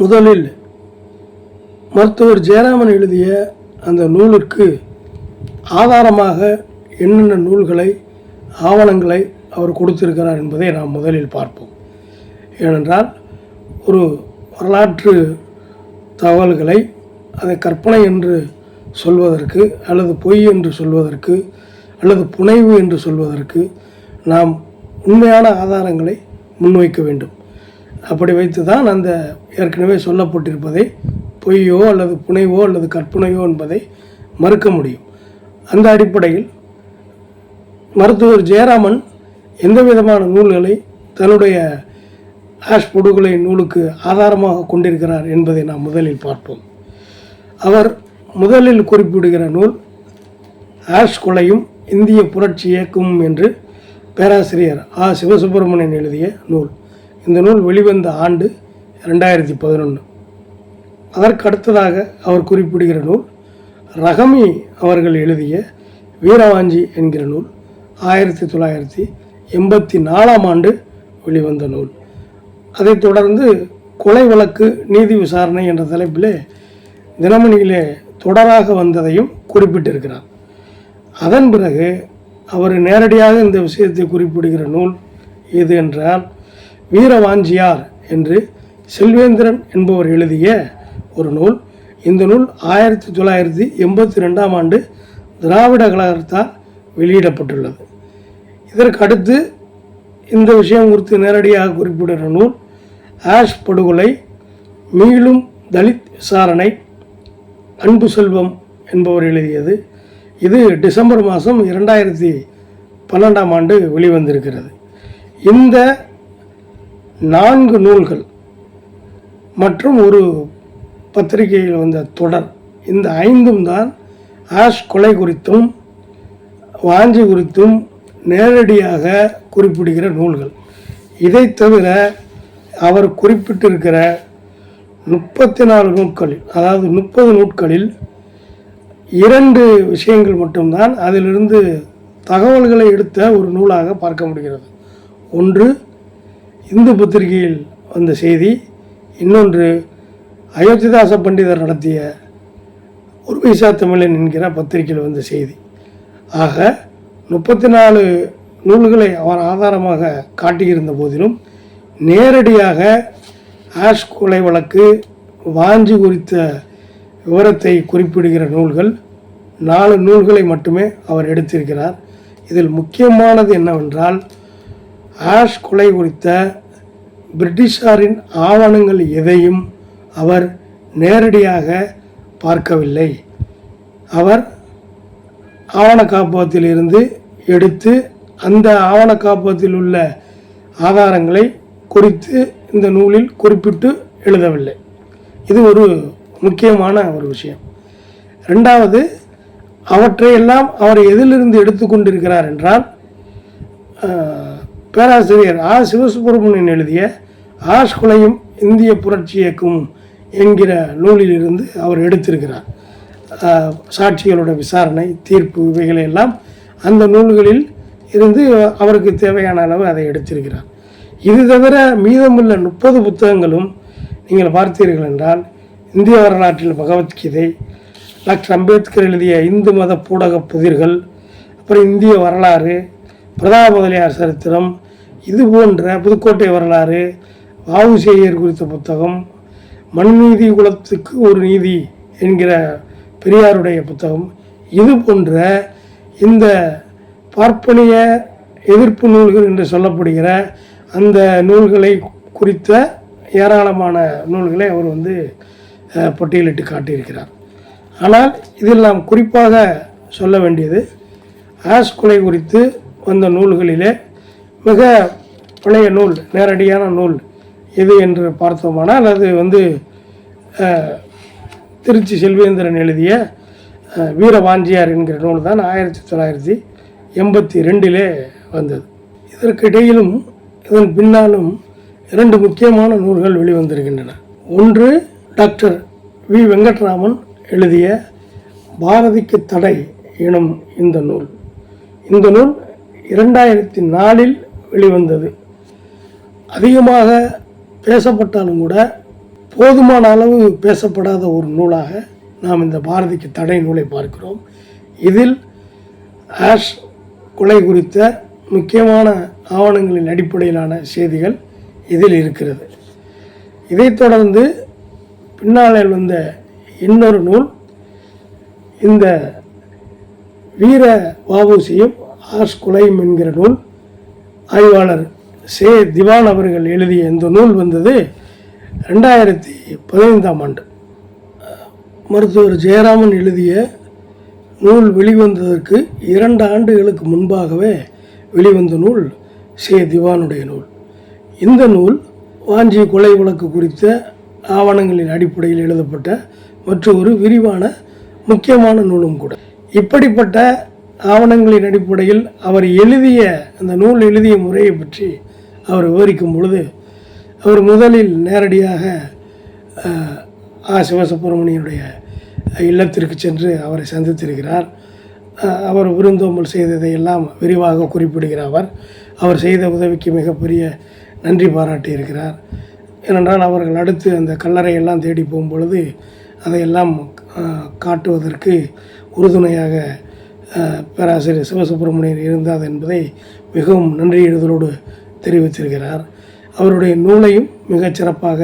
முதலில் மருத்துவர் ஜெயராமன் எழுதிய அந்த நூலுக்கு ஆதாரமாக என்னென்ன நூல்களை ஆவணங்களை அவர் கொடுத்திருக்கிறார் என்பதை நாம் முதலில் பார்ப்போம். ஏனென்றால் ஒரு வரலாற்று தகவல்களை அதை கற்பனை என்று சொல்வதற்கு அல்லது பொய் என்று சொல்வதற்கு அல்லது புனைவு என்று சொல்வதற்கு நாம் உண்மையான ஆதாரங்களை முன்வைக்க வேண்டும். அப்படி வைத்து தான் அந்த ஏற்கனவே சொல்லப்பட்டிருப்பதை பொய்யோ அல்லது புனைவோ அல்லது கற்பனையோ என்பதை மறுக்க முடியும். அந்த அடிப்படையில் மருத்துவர் ஜெயராமன் எந்த விதமான நூல்களை தன்னுடைய ஆஷ் பொடுகுலை நூலுக்கு ஆதாரமாக கொண்டிருக்கிறார் என்பதை நாம் முதலில் பார்ப்போம். அவர் முதலில் குறிப்பிடுகிற நூல் ஆஷ் கொலையும் இந்திய புரட்சி இயக்கமும் என்று பேராசிரியர் ஆ. சிவசுப்பிரமணியன் எழுதிய நூல். இந்த நூல் வெளிவந்த ஆண்டு ரெண்டாயிரத்தி பதினொன்று அதற்கு அடுத்ததாக அவர் குறிப்பிடுகிற நூல் ரகமி அவர்கள் எழுதிய வீரவாஞ்சி என்கிற நூல் ஆயிரத்தி தொள்ளாயிரத்தி எண்பத்தி நாலாம் ஆண்டு வெளிவந்த நூல். அதைத் தொடர்ந்து கொலை வழக்கு நீதி விசாரணை என்ற தலைப்பிலே தினமணியிலே தொடராக வந்ததையும் குறிப்பிட்டிருக்கிறார். அதன் பிறகு அவர் நேரடியாக இந்த விஷயத்தை குறிப்பிடுகிற நூல் எது என்றால் வீரவாஞ்சியார் என்று செல்வேந்திரன் என்பவர் எழுதிய ஒரு நூல். இந்த நூல் ஆயிரத்தி தொள்ளாயிரத்தி எண்பத்தி ரெண்டாம் ஆண்டு திராவிட கழகத்தால் வெளியிடப்பட்டுள்ளது. இதற்கு அடுத்து இந்த விஷயம் குறித்து நேரடியாக குறிப்பிடுகிற நூல் ஆஷ் படுகொலை மீளும் தலித் விசாரணை அன்பு செல்வம் என்பவர் எழுதியது. இது டிசம்பர் மாதம் இரண்டாயிரத்தி பன்னெண்டாம் ஆண்டு வெளிவந்திருக்கிறது. இந்த நான்கு நூல்கள் மற்றும் ஒரு பத்திரிகையில் வந்த தொடர். இந்த ஐந்தும் தான் ஆஷ் கொலை குறித்தும் வாஞ்சி குறித்தும் நேரடியாக குறிப்பிடுகிற நூல்கள். இதை தவிர அவர் குறிப்பிட்டிருக்கிற முப்பத்தி நாலு நூட்களில் அதாவது முப்பது நூட்களில் இரண்டு விஷயங்கள் மட்டும்தான் அதிலிருந்து தகவல்களை எடுத்த ஒரு நூலாக பார்க்க முடிகிறது. ஒன்று இந்து பத்திரிகையில் வந்த செய்தி இன்னொன்று அயோத்திதாச பண்டிதர் நடத்திய ஒரு பைசா தமிழன் என்கிற பத்திரிகையில் வந்த செய்தி. ஆக முப்பத்தி நாலு நூல்களை அவர் ஆதாரமாக காட்டியிருந்த போதிலும் நேரடியாக ஆஷ் கொலை வழக்கு வாஞ்சி குறித்த விவரத்தை குறிப்பிடுகிற நூல்கள் நாலு நூல்களை மட்டுமே அவர் எடுத்திருக்கிறார். இதில் முக்கியமானது என்னவென்றால் ஆஷ் கொலை குறித்த பிரிட்டிஷாரின் ஆவணங்கள் எதையும் அவர் நேரடியாக பார்க்கவில்லை. அவர் ஆவண காப்பகத்திலிருந்து எடுத்து அந்த ஆவண காப்பகத்தில் உள்ள ஆதாரங்களை குறித்து இந்த நூலில் குறிப்பிட்டு எழுதவில்லை. இது ஒரு முக்கியமான ஒரு விஷயம். ரெண்டாவது அவற்றையெல்லாம் அவர் எதிலிருந்து எடுத்துக்கொண்டிருக்கிறார் என்றால் பேராசிரியர் ஆ. சிவசுப்பிரமணியன் எழுதிய ஆஷ் குலையும் இந்திய புரட்சி இயக்கம் என்கிற நூலிலிருந்து அவர் எடுத்திருக்கிறார். சாட்சிகளோட விசாரணை தீர்ப்பு இவைகளை எல்லாம் அந்த நூல்களில் இருந்து அவருக்கு தேவையான அளவு அதை எடுத்திருக்கிறார். இது தவிர மீதமுள்ள முப்பது புத்தகங்களும் நீங்கள் பார்த்தீர்கள் என்றால் இந்திய வரலாற்றில் பகவத்கீதை டாக்டர் அம்பேத்கர் எழுதிய இந்து மத பூடக புதிர்கள் அப்புறம் இந்திய வரலாறு பிரதாப முதலியார் சரித்திரம் இது போன்ற புதுக்கோட்டை வரலாறு வாவுசேயர் குறித்த புத்தகம் மண்நீதி குலத்துக்கு ஒரு நீதி என்கிற பெரியாருடைய புத்தகம். இது போன்ற இந்த பார்ப்பனிய எதிர்ப்பு நூல்கள் என்று சொல்லப்படுகிற அந்த நூல்களை குறித்த ஏராளமான நூல்களை அவர் வந்து பட்டியலிட்டு காட்டியிருக்கிறார். ஆனால் இதில் நாம் குறிப்பாக சொல்ல வேண்டியது ஆஸ் கொலை குறித்து வந்த நூல்களிலே மிக பழைய நூல் நேரடியான நூல் எது என்று பார்த்தோமானால் அது வந்து திருச்சி செல்வேந்திரன் எழுதிய வீரவாஞ்சியார் என்கிற நூல் தான் ஆயிரத்தி தொள்ளாயிரத்தி எண்பத்தி ரெண்டிலே வந்தது. இதற்கிடையிலும் இதன் பின்னாலும் இரண்டு முக்கியமான நூல்கள் வெளிவந்திருக்கின்றன. ஒன்று டாக்டர் வி. வெங்கட்ராமன் எழுதிய பாரதிக்கு தடை எனும் இந்த நூல். இந்த நூல் இரண்டாயிரத்தி நாலில் வெளிவந்தது. அதிகமாக பேசப்பட்டாலும் கூட போதுமான அளவு பேசப்படாத ஒரு நூலாக நாம் இந்த பாரதிக்கு தடை நூலை பார்க்கிறோம். இதில் ஆஷ் கொலை குறித்த முக்கியமான ஆவணங்களின் அடிப்படையிலான செய்திகள் இதில் இருக்கிறது. இதைத் தொடர்ந்து பின்னாளில் வந்த இன்னொரு நூல் இந்த வீர வாபூசியும் ஆஷ் குலையும் என்கிற நூல். ஆய்வாளர் சே திவான் அவர்கள் எழுதிய இந்த நூல் வந்தது ரெண்டாயிரத்தி பதினைந்தாம் ஆண்டு. மருத்துவர் ஜெயராமன் எழுதிய நூல் வெளிவந்ததற்கு இரண்டு ஆண்டுகளுக்கு முன்பாகவே வெளிவந்த நூல் சே திவானுடைய நூல். இந்த நூல் வாஞ்சி கொலை வழக்கு குறித்த ஆவணங்களின் அடிப்படையில் எழுதப்பட்ட மற்றொரு விரிவான முக்கியமான நூலும் கூட. இப்படிப்பட்ட ஆவணங்களின் அடிப்படையில் அவர் எழுதிய அந்த நூல் எழுதிய முறையை பற்றி அவர் விவரிக்கும் பொழுது அவர் முதலில் நேரடியாக ஆ சிவசுப்பிரமணியனுடைய இல்லத்திற்கு சென்று அவரை சந்தித்திருக்கிறார். அவர் விருந்தோம்பல் செய்ததை எல்லாம் விரிவாக குறிப்பிடுகிறார் அவர். அவர் செய்த உதவிக்கு மிகப்பெரிய நன்றி பாராட்டி இருக்கிறார். ஏனென்றால் அவர்கள் அடுத்து அந்த கல்லறையெல்லாம் தேடி போகும்பொழுது அதையெல்லாம் காட்டுவதற்கு உறுதுணையாக பேராசிரியர் சிவசுப்பிரமணியன் இருந்தார் என்பதை மிகவும் நன்றி எழுதலோடு தெரிவித்திருக்கிறார். அவருடைய நூலையும் மிகச் சிறப்பாக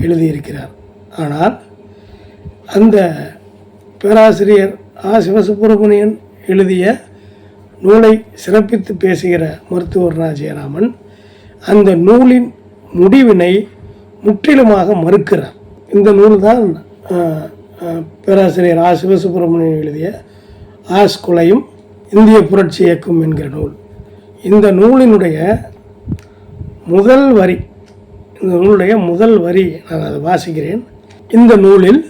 எழுதியிருக்கிறார். ஆனால் அந்த பேராசிரியர் ஆ. சிவசுப்பிரமணியன் எழுதிய நூலை சிறப்பித்து பேசுகிற மருத்துவர் ரா ஜெயராமன் அந்த நூலின் முடிவினை முற்றிலுமாக மறுக்கிறார். இந்த நூல் தான் பேராசிரியர் ஆ. சிவசுப்பிரமணியன் எழுதிய ஆஸ் கொலையும் இந்திய புரட்சி இயக்கம் என்கிற நூல். இந்த நூலினுடைய முதல் வரி இந்த நூலுடைய முதல் வரி நான் அதை வாசிக்கிறேன். இந்த நூலில்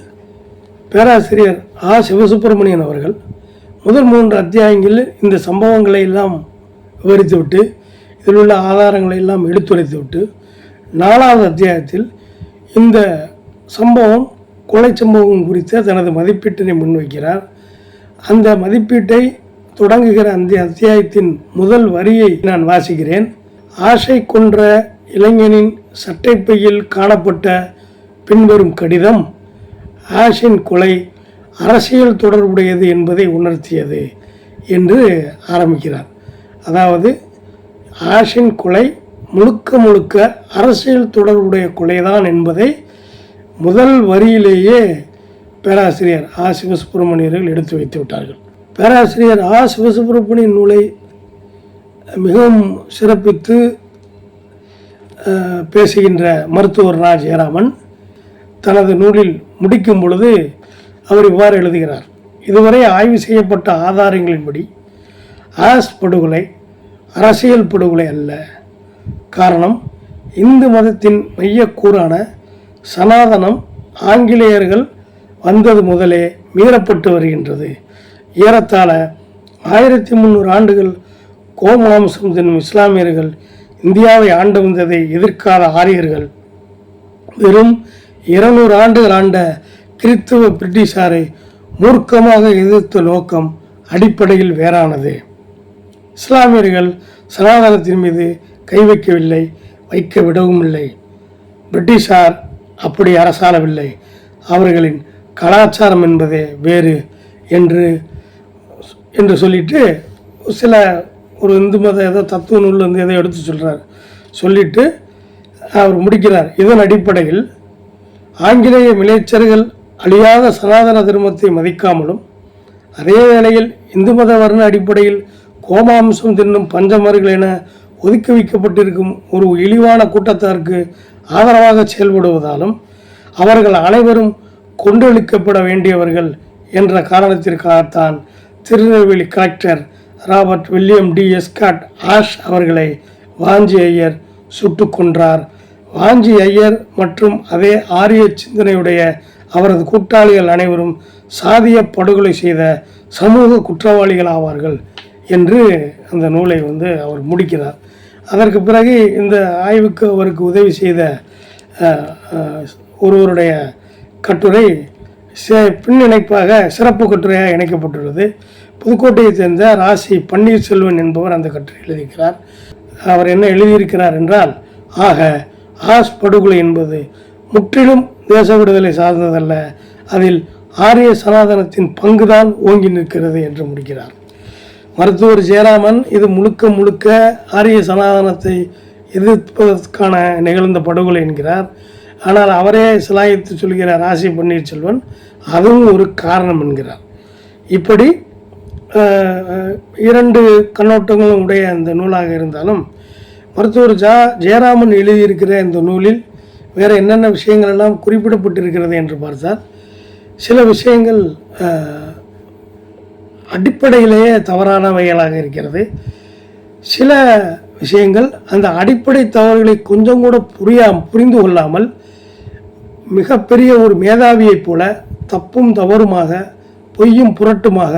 பேராசிரியர் ஆ. சிவசுப்பிரமணியன் அவர்கள் முதல் மூன்று அத்தியாயங்களில் இந்த சம்பவங்களை எல்லாம் விவரித்துவிட்டு இதில் உள்ள ஆதாரங்களை எல்லாம் எடுத்துரைத்துவிட்டு நாலாவது அத்தியாயத்தில் இந்த சம்பவம் கொலை சம்பவம் குறித்த தனது மதிப்பீட்டினை முன்வைக்கிறார். அந்த மதிப்பீட்டை தொடங்குகிற அந்த அத்தியாயத்தின் முதல் வரியை நான் வாசிக்கிறேன். ஆசை கொன்ற இளைஞனின் சட்டைப்பையில் காணப்பட்ட பின்வரும் கடிதம் ஆஷின் கொலை அரசியல் தொடர்புடையது என்பதை உணர்த்தியது என்று ஆரம்பிக்கிறார். அதாவது ஆஷின் கொலை முழுக்க முழுக்க அரசியல் தொடர்புடைய கொலைதான் என்பதை முதல் வரியிலேயே பேராசிரியர் ஆ சிவசுப்பிரமணியர்கள் எடுத்து வைத்து விட்டார்கள். பேராசிரியர் ஆ சிவசுப்பிரமணியன் நூலை மிகவும் சிறப்பித்து பேசுகின்ற மருத்துவர் ரா. ஜெயராமன் தனது நூலில் முடிக்கும் பொழுது அவர் இவ்வாறு எழுதுகிறார். இதுவரை ஆய்வு செய்யப்பட்ட ஆதாரங்களின்படி ஆஸ் படுகொலை அரசியல் படுகொலை அல்ல. காரணம் இந்து மதத்தின் மையக்கூறான சனாதனம் ஆங்கிலேயர்கள் வந்தது முதலே மீறப்பட்டு வருகின்றது. ஏறத்தாழ ஆயிரத்தி முந்நூறு ஆண்டுகள் கோமாம்சம் தின்னும் இஸ்லாமியர்கள் இந்தியாவை ஆண்டு வந்ததை எதிர்க்காத ஆரியர்கள். வெறும் இருநூறு ஆண்டுகள் ஆண்ட கிறித்துவ பிரிட்டிஷாரை மூர்க்கமாக எதிர்த்த நோக்கம் அடிப்படையில் வேறானது. இஸ்லாமியர்கள் சனாதனத்தின் மீது கை வைக்கவில்லை வைக்க விடவும் இல்லை பிரிட்டிஷார் அப்படி அரசாளவில்லை. அவர்களின் கலாச்சாரம் என்பதே வேறு என்று என்று சொல்லிட்டு சில ஒரு இந்து மத ஏதோ தத்துவ நூல் வந்து எதோ எடுத்து சொல்கிறார் சொல்லிட்டு அவர் முடிக்கிறார். இதன் அடிப்படையில் ஆங்கிலேய மிலேச்சர்கள் அழியாத சனாதன தர்மத்தை மதிக்காமலும் அதே வேளையில் இந்து மத வர்ண அடிப்படையில் கோமாம்சம் தின்னும் பஞ்சமர்கள் என ஒதுக்கி வைக்கப்பட்டிருக்கும் ஒரு இழிவான கூட்டத்தாருக்கு ஆதரவாக செயல்படுவதாலும் அவர்கள் அனைவரும் கொன்றொழிக்கப்பட வேண்டியவர்கள் என்ற காரணத்திற்காகத்தான் Tirunelveli collector Robert William D. Escourt Ashe அவர்களை வாஞ்சி ஐயர் சுட்டு கொன்றார். வாஞ்சி ஐயர் மற்றும் அதே ஆரிய சிந்தனையுடைய அவரது கூட்டாளிகள் அனைவரும் சாதிய படுகொலை செய்த சமூக குற்றவாளிகள் ஆவார்கள் என்று அந்த நூலை வந்து அவர் முடிக்கிறார். அதற்கு பிறகு இந்த ஆய்வுக்கு அவருக்கு உதவி செய்த ஒருவருடைய கட்டுரை சே- பின்னிணைப்பாக சிறப்பு கட்டுரையாக இணைக்கப்பட்டுள்ளது. புதுக்கோட்டையைச் சேர்ந்த ராசி பன்னீர்செல்வன் என்பவர் அந்த கட்டுரை எழுதியிருக்கிறார். அவர் என்ன எழுதியிருக்கிறார் என்றால் ஆக ஆஸ் படுகொலை என்பது முற்றிலும் தேச விடுதலை சார்ந்ததல்ல. அதில் ஆரிய சனாதனத்தின் பங்குதான் ஓங்கி நிற்கிறது என்று முடிக்கிறார். மருத்துவர் ஜெயராமன் இது முழுக்க முழுக்க ஆரிய சனாதனத்தை எதிர்ப்பதற்கான நிகழ்ந்த படுகொலை என்கிறார். ஆனால் அவரே சிலாயித்து சொல்கிறார் ராசி பன்னீர்செல்வன் அதுவும் ஒரு காரணம் என்கிறார். இப்படி இரண்டு கண்ணோட்டங்களும் உடைய அந்த நூலாக இருந்தாலும் மருத்துவர் ஜா ஜெயராமன் எழுதியிருக்கிற இந்த நூலில் வேறு என்னென்ன விஷயங்கள் எல்லாம் குறிப்பிடப்பட்டிருக்கிறது என்று பார்த்தால் சில விஷயங்கள் அடிப்படையிலேயே தவறானவைகளாக இருக்கிறது. சில விஷயங்கள் அந்த அடிப்படை தவறுகளை கொஞ்சம் கூட புரியா புரிந்து கொள்ளாமல் மிகப்பெரிய ஒரு மேதாவியைப் போல தப்பும் தவறுமாக பொய்யும் புரட்டுமாக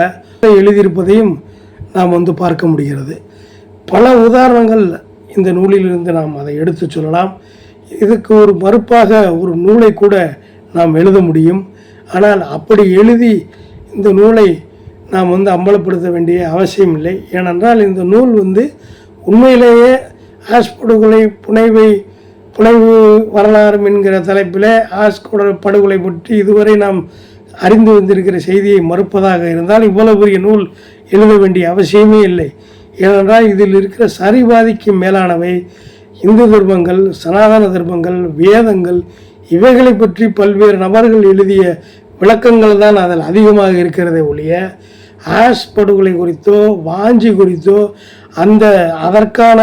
எழுதியிருப்பதையும் நாம் வந்து பார்க்க முடிகிறது. பல உதாரணங்கள் இந்த நூலிலிருந்து நாம் அதை எடுத்துச் சொல்லலாம். இதுக்கு ஒரு மறுப்பாக ஒரு நூலை கூட நாம் எழுத முடியும். ஆனால் அப்படி எழுதி இந்த நூலை நாம் வந்து அம்பலப்படுத்த வேண்டிய அவசியம் இல்லை. ஏனென்றால் இந்த நூல் வந்து உண்மையிலேயே ஆஸ்படுகொலை புனைவை புனைவு வரலாறு என்கிற தலைப்பில் ஆஷ் படுகொலை பற்றி இதுவரை நாம் அறிந்து வந்திருக்கிற செய்தியை மறுப்பதாக இருந்தால் இவ்வளவு பெரிய நூல் எழுத வேண்டிய அவசியமே இல்லை. ஏனென்றால் இதில் இருக்கிற சரிபாதிக்கு மேலானவை இந்து தர்மங்கள் சனாதன தர்மங்கள் வேதங்கள் இவைகளை பற்றி பல்வேறு நபர்கள் எழுதிய விளக்கங்கள் தான் அதில் அதிகமாக இருக்கிறதே ஒழிய ஆஷ் படுகொலை குறித்தோ வாஞ்சி குறித்தோ அந்த அதற்கான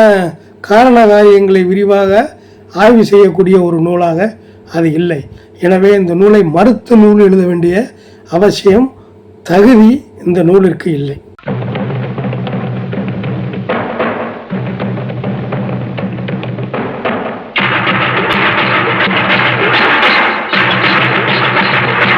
காரண காரியங்களை விரிவாக ஆய்வு செய்யக்கூடிய ஒரு நூலாக அது இல்லை. எனவே இந்த நூலை மறுத்து நூல் எழுத வேண்டிய அவசியம் தகுதி இந்த நூலிற்கு இல்லை.